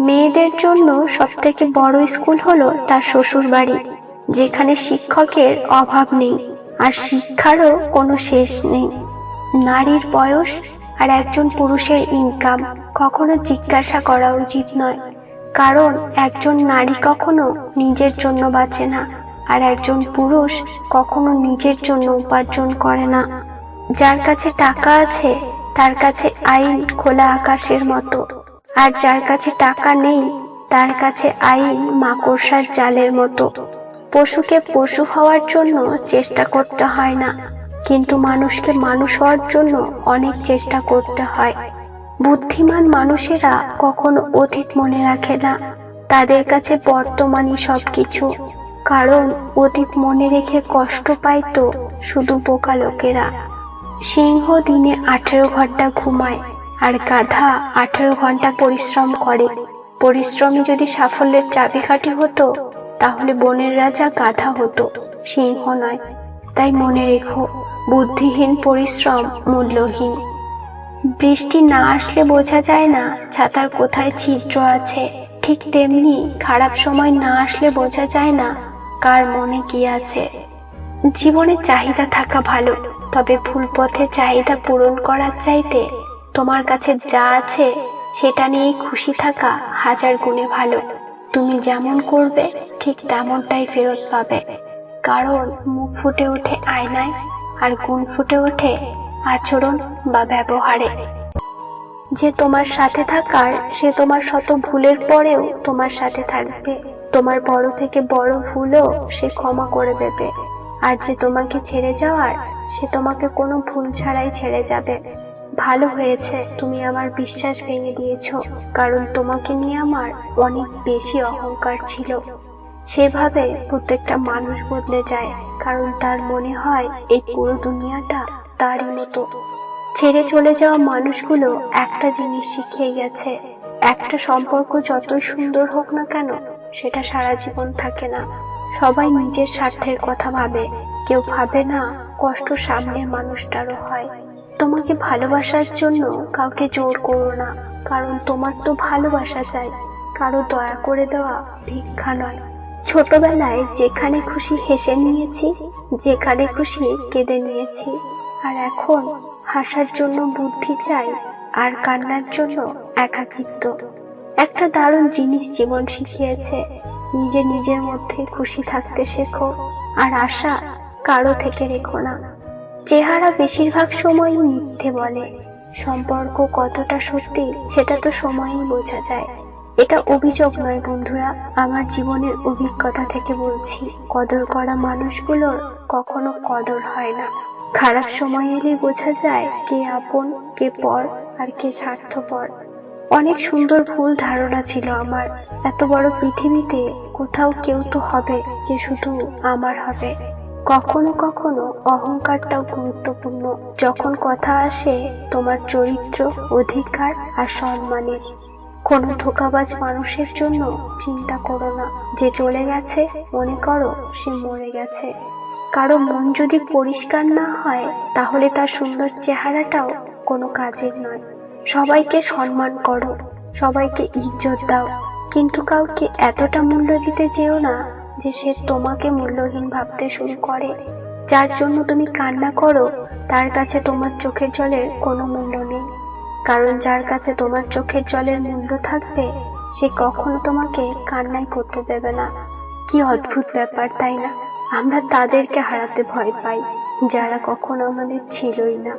মেয়েদের জন্য সবথেকে বড় স্কুল হলো তার শ্বশুর বাড়ি যেখানে শিক্ষকের অভাব নেই আর শিক্ষারও কোনো শেষ নেই। নারীর বয়স আর একজন পুরুষের ইনকাম কখনো জিজ্ঞাসা করা উচিত নয়, কারণ একজন নারী কখনো নিজের জন্য বাঁচে না আর একজন পুরুষ কখনো নিজের জন্য উপার্জন করে না। যার কাছে টাকা আছে, তার কাছে আইন খোলা আকাশের মতো। আর যার কাছে টাকা নেই, তার কাছে আইন মাকড়সার জালের মতো। পশুকে পশু হওয়ার জন্য চেষ্টা করতে হয় না, কিন্তু মানুষকে মানুষ হওয়ার জন্য অনেক চেষ্টা করতে হয়। বুদ্ধিমান মানুষেরা কখনো অতীত মনে রাখে না, তাদের কাছে বর্তমানই সবকিছু। কারণ অতীত মনে রেখে কষ্ট পায় তো শুধু বোকা লোকেরা। সিংহ দিনে আঠেরো ঘণ্টা ঘুমায় আর গাধা আঠেরো ঘণ্টা পরিশ্রম করে। পরিশ্রমী যদি সাফল্যের চাবিকাঠি হতো, তাহলে বনের রাজা গাধা হতো, সিংহ নয়। তাই মনে রেখো, বুদ্ধিহীন পরিশ্রম মূল্যহীন। বৃষ্টি না আসলে বোঝা যায় না ছাতার কোথায় ছিদ্র আছে। ঠিক তেমনি খারাপ সময় না আসলে বোঝা যায় না কার মনে কি আছে। জীবনে চাহিদা থাকা ভালো, তবে ভুল পথে চাহিদা পূরণ করার চাইতে তোমার কাছে যা আছে, সেটা নিয়েই খুশি থাকা হাজার গুণে ভালো। তুমি যেমন করবে, ঠিক তেমনটাই ফেরত পাবে। কারণ মুখ ফুটে ওঠে আয়নায়, আর গুণ ফুটে ওঠে আচরণ বা ব্যবহারে। যে তোমার সাথে থাকার, সে তোমার শত ভুলের পরেও তোমার সাথে থাকবে। তোমার বড় থেকে বড় ভুলও সে ক্ষমা করে দেবে। আর যে তোমাকে ছেড়ে যাওয়ার, সে তোমাকে কোনো ভুল ছাড়াই ছেড়ে যাবে। ভালো হয়েছে। তুমি আমার বিশ্বাস ভেঙে দিয়েছ, কারণ তোমাকে নিয়ে আমার অনেক বেশি অহংকার ছিল। সেভাবে প্রত্যেকটা মানুষ বদলে যায়, কারণ তার মনে হয় এই পুরো দুনিয়াটা তারই মতো। ছেড়ে চলে যাওয়া মানুষগুলো একটা জিনিস শিখিয়ে গেছে, একটা সম্পর্ক যতই সুন্দর হোক না কেন, সেটা সারা জীবন থাকে না। সবাই নিজের স্বার্থের কথা ভাবে, কেউ ভাবে না কষ্ট সামনের মানুষটারও হয়। তোমাকে ভালোবাসার জন্য কাউকে জোর করো না, কারণ তোমার তো ভালোবাসা চাই। কারও দয়া করে দেওয়া ভিক্ষা নয়। ছোটবেলায় যেখানে খুশি হেসে নিয়েছি, যেখানে খুশি কেঁদে নিয়েছি। আর এখন হাসার জন্য বুদ্ধি চাই, আর কান্নার জন্য একাকিত্ব। একটা দারুণ জিনিস জীবন শিখিয়েছে, নিজে নিজের মধ্যে খুশি থাকতে শেখো, আর আশা কারও থেকে রেখো না। চেহারা বেশিরভাগ সময়ই মিথ্যে বলে। সম্পর্ক কতটা সত্যি, সেটা তো সময়ই বোঝা যায়। এটা অভিযোগ নয় বন্ধুরা, আমার জীবনের অভিজ্ঞতা থেকে বলছি। কদর করা মানুষগুলোর কখনো কদর হয় না। খারাপ সময় এলে বোঝা যায় কে আপন, কে পর, আর কে স্বার্থপর। অনেক সুন্দর ভুল ধারণা ছিল আমার। এত বড় পৃথিবীতে কোথাও কেউ তো হবে যে শুধু আমার হবে। কখনো কখনো অহংকারটাও গুরুত্বপূর্ণ। যখন কথা আসে, তোমার চরিত্র, অধিকার আর সম্মানের। কোনো ধোকাবাজ মানুষের জন্য চিন্তা করো না। যে চলে গেছে, মনে করো সে মরে গেছে। কারও মন যদি পরিষ্কার না হয়, তাহলে তার সুন্দর চেহারাটাও কোনো কাজের নয়। সবাইকে সম্মান করো, সবাইকে ইজ্জত দাও। কিন্তু কাউকে এতটা মূল্য দিতে যেও না যে সে তোমাকে মূল্যহীন ভাবতে শুরু করে। যার জন্য তুমি কান্না করো, তার কাছে তোমার চোখের জলের কোনো মূল্য নেই। কারণ যার কাছে তোমার চোখের জলের মূল্য থাকবে, সে কখনো তোমাকে কান্নাই করতে দেবে না। কি অদ্ভুত ব্যাপার, তাই না? আমরা তাদেরকে হারাতে ভয় পাই, যারা কখনো আমাদের ছিলই না।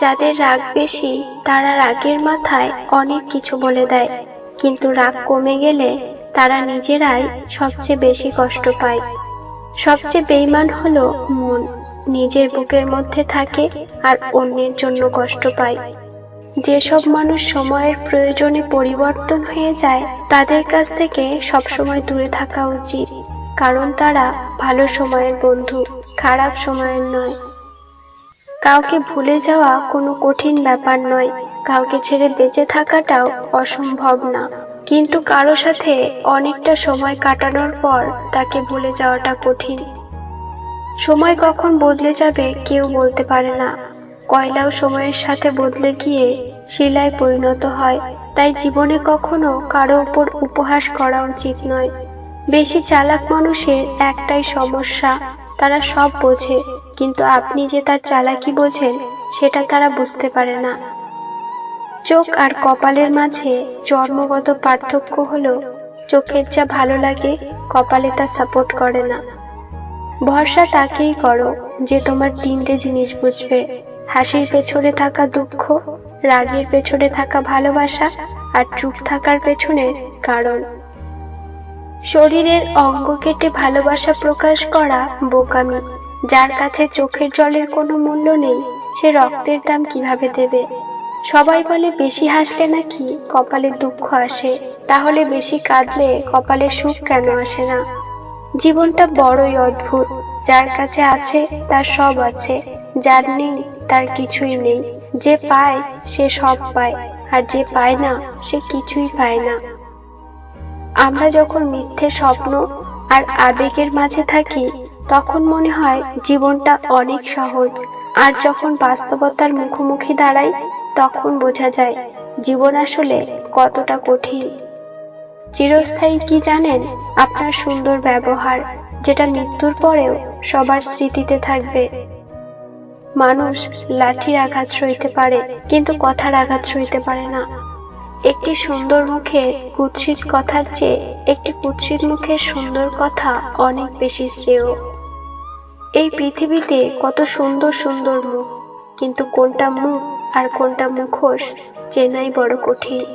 যাদের রাগ বেশি, তারা রাগের মাথায় অনেক কিছু বলে দেয়। কিন্তু রাগ কমে গেলে তারা নিজেরাই সবচেয়ে বেশি কষ্ট পায়। সবচেয়ে বেইমান হলো মন, নিজের বুকের মধ্যে থাকে আর অন্যের জন্য কষ্ট পায়। যেসব মানুষ সময়ের প্রয়োজনে পরিবর্তন হয়ে যায়, তাদের কাছ থেকে সবসময় দূরে থাকা উচিত, কারণ তারা ভালো সময়ের বন্ধু, খারাপ সময়ের নয়। কাউকে ভুলে যাওয়া কোনো কঠিন ব্যাপার নয়, কাউকে ছেড়ে বেঁচে থাকাটাও অসম্ভব না। কিন্তু কারও সাথে অনেকটা সময় কাটানোর পর তাকে ভুলে যাওয়াটা কঠিন। সময় কখন বদলে যাবে কেউ বলতে পারে না। কয়লাও সময়ের সাথে বদলে গিয়ে শিলায় পরিণত হয়। তাই জীবনে কখনো কারও উপর উপহাস করা উচিত নয়। বেশি চালাক মানুষের একটাই সমস্যা, তারা সব বোঝে, কিন্তু আপনি যে তার চালাকি বোঝেন, সেটা তারা বুঝতে পারে না। চোখ আর কপালের মাঝে জন্মগত পার্থক্য হলো, চোখের যা ভালো লাগে, কপালে তা সাপোর্ট করে না। ভরসা তাকেই করো যে তোমার তিনটে জিনিস বুঝবে। হাসির পেছনে থাকা দুঃখ, রাগের পেছনে থাকা ভালোবাসা আর চুপ থাকার পেছনের কারণ। শরীরের অঙ্গ কেটে ভালোবাসা প্রকাশ করা বোকামি, যার কাছে চোখের জলের কোনো মূল্য নেই, সে রক্তের দাম কীভাবে দেবে? সবাই বলে, বেশি হাসলে নাকি কপালে দুঃখ আসে? তাহলে বেশি কাঁদলে কপালে সুখ কেন আসে না? জীবনটা বড়ই অদ্ভুত। যার কাছে আছে, তার সব আছে। যার নেই, তার কিছুই নেই। যে পায়, সে সব পায়। আর যে পায় না, সে কিছুই পায় না। আমরা যখন মিথ্যে স্বপ্ন আর আবেগের মাঝে থাকি, তখন মনে হয় জীবনটা অনেক সহজ। আর যখন বাস্তবতার মুখোমুখি দাঁড়াই তখন বোঝা যায় জীবন আসলে কতটা কঠিন। চিরস্থায়ী কি জানেন? আপনার সুন্দর ব্যবহার, যেটা মৃত্যুর পরেও সবার স্মৃতিতে থাকবে। মানুষ লাঠির আঘাত সইতে পারে, কিন্তু কথার আঘাত সইতে পারে না। একটি সুন্দর মুখের কুৎসিত কথার চেয়ে একটি কুৎসিত মুখের সুন্দর কথা অনেক বেশি শ্রেয়। এই পৃথিবীতে কত সুন্দর সুন্দর মুখ। কিন্তু কোনটা মুখ আর কোনটা মুখোশ চেনাই বড় কঠিন।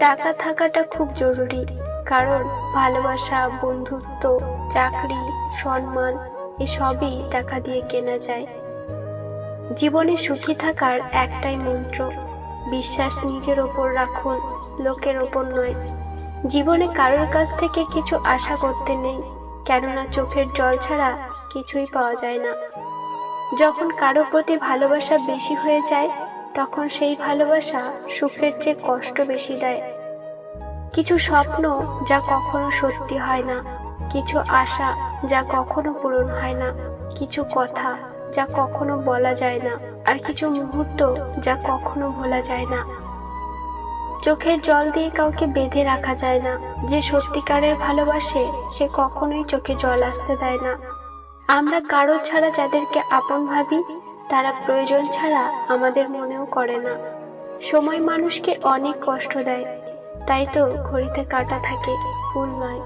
টাকা থাকাটা খুব জরুরি, কারণ ভালোবাসা, বন্ধুত্ব, চাকরি, সম্মান, এসবই টাকা দিয়ে কেনা যায়। জীবনে সুখী থাকার একটাই মন্ত্র, বিশ্বাস নিজের ওপর রাখুন, লোকের ওপর নয়। জীবনে কারোর কাছ থেকে কিছু আশা করতে নেই, কেননা চোখের জল ছাড়া কিছুই পাওয়া যায় না। যখন কারও প্রতি ভালোবাসা বেশি হয়ে যায়, তখন সেই ভালোবাসা সুখের চেয়ে কষ্ট বেশি দেয়। কিছু স্বপ্ন যা কখনো সত্যি হয় না, কিছু আশা যা কখনো পূরণ হয় না, কিছু কথা যা কখনো বলা যায় না, আর কিছু মুহূর্ত যা কখনো ভোলা যায় না। চোখের জল দিয়ে কাউকে বেঁধে রাখা যায় না, যে সত্যিকারের ভালোবাসে, সে কখনোই চোখে জল আসতে দেয় না। আমরা কারও ছাড়া যাদেরকে আপন ভাবি, তারা প্রয়োজন ছাড়া আমাদের মনেও করে না। সময় মানুষকে অনেক কষ্ট দেয়, তাই তো ঘড়িতে কাটা থাকে, ফুল নয়।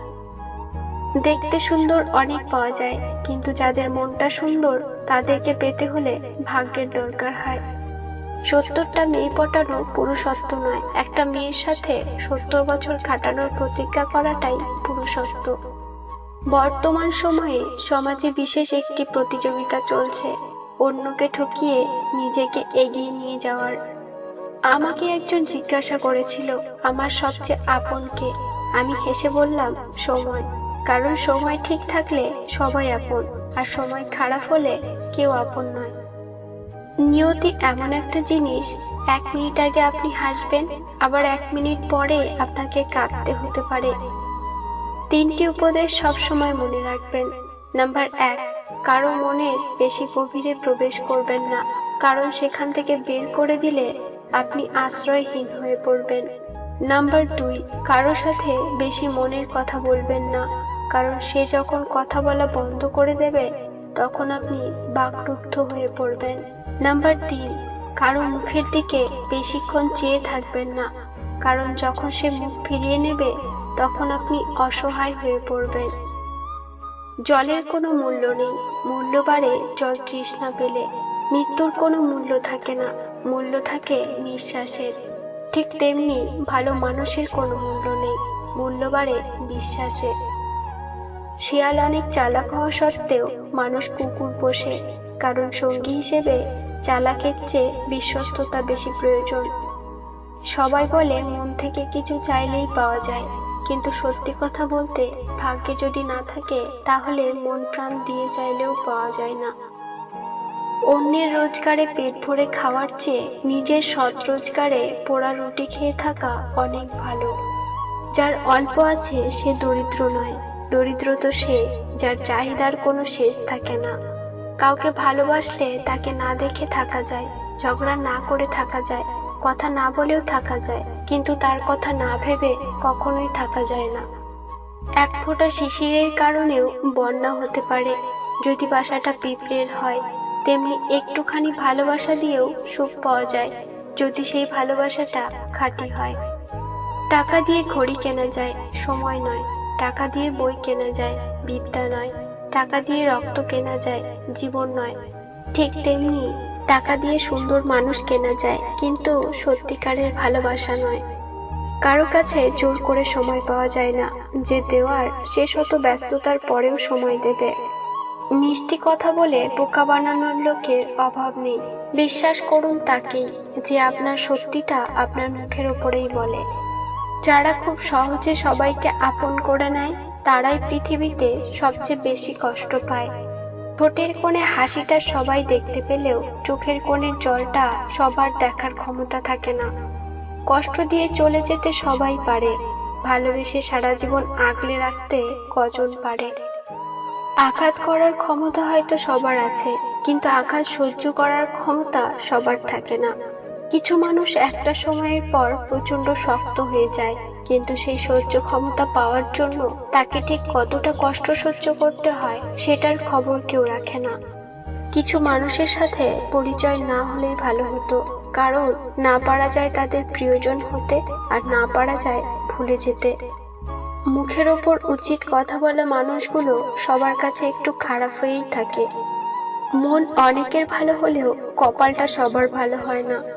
দেখতে সুন্দর অনেক পাওয়া যায়, কিন্তু যাদের মনটা সুন্দর, তাদেরকে পেতে হলে ভাগ্যের দরকার হয়। সত্তরটা মেয়ে পটানো পুরুষত্ব নয়, একটা মেয়ের সাথে সত্তর বছর খাটানোর প্রতিজ্ঞা করাটাই পুরুষত্ব বর্তমান সময়ে সমাজে বিশেষ একটি প্রতিযোগিতা চলছে। অন্যকে ঠকিয়ে নিজেকে এগিয়ে নিয়ে যাওয়ার। আমাকে একজন জিজ্ঞাসা করেছিল, আমার সবচেয়ে আপনকে আমি হেসে বললাম, সময়। কারণ সময় ঠিক থাকলে সবাই আপন, আর সময় খারাপ হলে কেউ আপন নয়। নিয়তি এমন একটা জিনিস, এক মিনিট আগে আপনি হাসবেন, আবার এক মিনিট পরে আপনাকে কাঁদতে হতে পারে। তিনটি উপদেশ সবসময় মনে রাখবেন। নাম্বার এক, কারও মনের বেশি গভীরে প্রবেশ করবেন না। কারণ সেখান থেকে বের করে দিলে আপনি আশ্রয়হীন হয়ে পড়বেন। নাম্বার দুই, কারও সাথে বেশি মনের কথা বলবেন না। কারণ সে যখন কথা বলা বন্ধ করে দেবে, তখন আপনি বাকরুদ্ধ হয়ে পড়বেন। নাম্বার তিন, কারও মুখের দিকে বেশিক্ষণ চেয়ে থাকবেন না। কারণ যখন সে মুখ ফিরিয়ে নেবে তখন আপনি অসহায় হয়ে পড়বেন। জলের কোনো মূল্য নেই। মূল্য বাড়ে, জল তৃষ্ণা পেলে। মৃত্যুর কোনো মূল্য থাকে না। মূল্য থাকে নিঃশ্বাসের। ঠিক তেমনি ভালো মানুষের কোনো মূল্য নেই। মূল্য বাড়ে বিশ্বাসে। শিয়াল অনেক চালাক হওয়া সত্ত্বেও মানুষ কুকুর পোষে। কারণ সঙ্গী হিসেবে চালাকের চেয়ে বিশ্বস্ততা বেশি প্রয়োজন। সবাই বলে, মন থেকে কিছু চাইলেই পাওয়া যায়। কিন্তু সত্যি কথা বলতে, ভাগ্যে যদি না থাকে, তাহলে মন প্রাণ দিয়ে চাইলেও পাওয়া যায় না। অন্যের রোজগারে পেট ভরে খাওয়ার চেয়ে নিজের সৎ রোজগারে পোড়া রুটি খেয়ে থাকা অনেক ভালো। যার অল্প আছে, সে দরিদ্র নয়। দরিদ্র তো সে, যার চাহিদার কোনো শেষ থাকে না। কাউকে ভালোবাসলে তাকে না দেখে থাকা যায়, ঝগড়া না করে থাকা যায়। কথা না বলেও থাকা যায়, কিন্তু তার কথা না ভেবে কখনোই থাকা যায় না। এক ফোঁটা শিশিরের কারণেও বন্যা হতে পারে। যদি বাসাটা পিঁপড়ের হয়, তেমনি একটুখানি ভালোবাসা দিয়েও সুখ পাওয়া যায়, যদি সেই ভালোবাসাটা খাঁটি হয়। টাকা দিয়ে ঘড়ি কেনা যায়, সময় নয়। টাকা দিয়ে বই কেনা যায়, বিদ্যা নয়। টাকা দিয়ে রক্ত কেনা যায়, জীবন নয়। ঠিক তেমনি টাকা দিয়ে সুন্দর মানুষ কেনা যায়, কিন্তু সত্যিকারের ভালোবাসা নয়। কারও কাছে জোর করে সময় পাওয়া যায় না, যে দেওয়ার সে শত ব্যস্ততার পরেও সময় দেবে। মিষ্টি কথা বলে বোকা বানানোর লোকের অভাব নেই। বিশ্বাস করুন তাকেই যে আপনার সত্যিটা আপনার মুখের ওপরেই বলে। যারা খুব সহজে সবাইকে আপন করে নেয়, তারাই পৃথিবীতে সবচেয়ে বেশি কষ্ট পায়। ঠোঁটের কোণে হাসিটা সবাই দেখতে পেলেও চোখের কোণের জলটা সবার দেখার ক্ষমতা থাকে না। কষ্ট দিয়ে চলে যেতে সবাই পারে, ভালোবেসে সারা জীবন আগলে রাখতে কজন পারে। আঘাত করার ক্ষমতা হয়তো সবার আছে, কিন্তু আঘাত সহ্য করার ক্ষমতা সবার থাকে না। কিছু মানুষ একটা সময়ের পর প্রচণ্ড শক্ত হয়ে যায় কিন্তু সেই সহ্য ক্ষমতা পাওয়ার জন্য তাকে ঠিক কতটা কষ্ট সহ্য করতে হয় সেটার খবর কেউ রাখে না। কিছু মানুষের সাথে পরিচয় না হলেই ভালো হতো। কারণ না পারা যায় তাদের প্রিয়জন হতে আর না পারা যায় ভুলে যেতে। মুখের ওপর উচিত কথা বলা মানুষগুলো সবার কাছে একটু খারাপ হয়েই থাকে। মন অনেকের ভালো হলেও কপালটা সবার ভালো হয় না।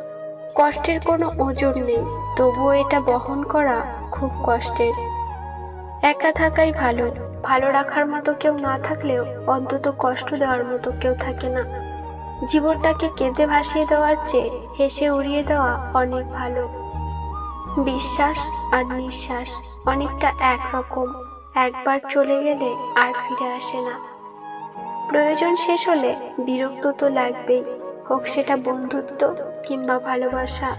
কষ্টের কোনো ওজন নেই, তবুও এটা বহন করা খুব কষ্টের। একা থাকাই ভালো ভালো রাখার মতো কেউ না থাকলেও অন্তত কষ্ট দেওয়ার মতো কেউ থাকে না। জীবনটাকে কেঁদে ভাসিয়ে দেওয়ার চেয়ে হেসে উড়িয়ে দেওয়া অনেক ভালো। বিশ্বাস আর নিঃশ্বাস অনেকটা একরকম, একবার চলে গেলে আর ফিরে আসে না। প্রয়োজন শেষ হলে বিরক্ত তো লাগবেই। হোক সেটা বন্ধুত্ব কিংবা ভালোবাসা।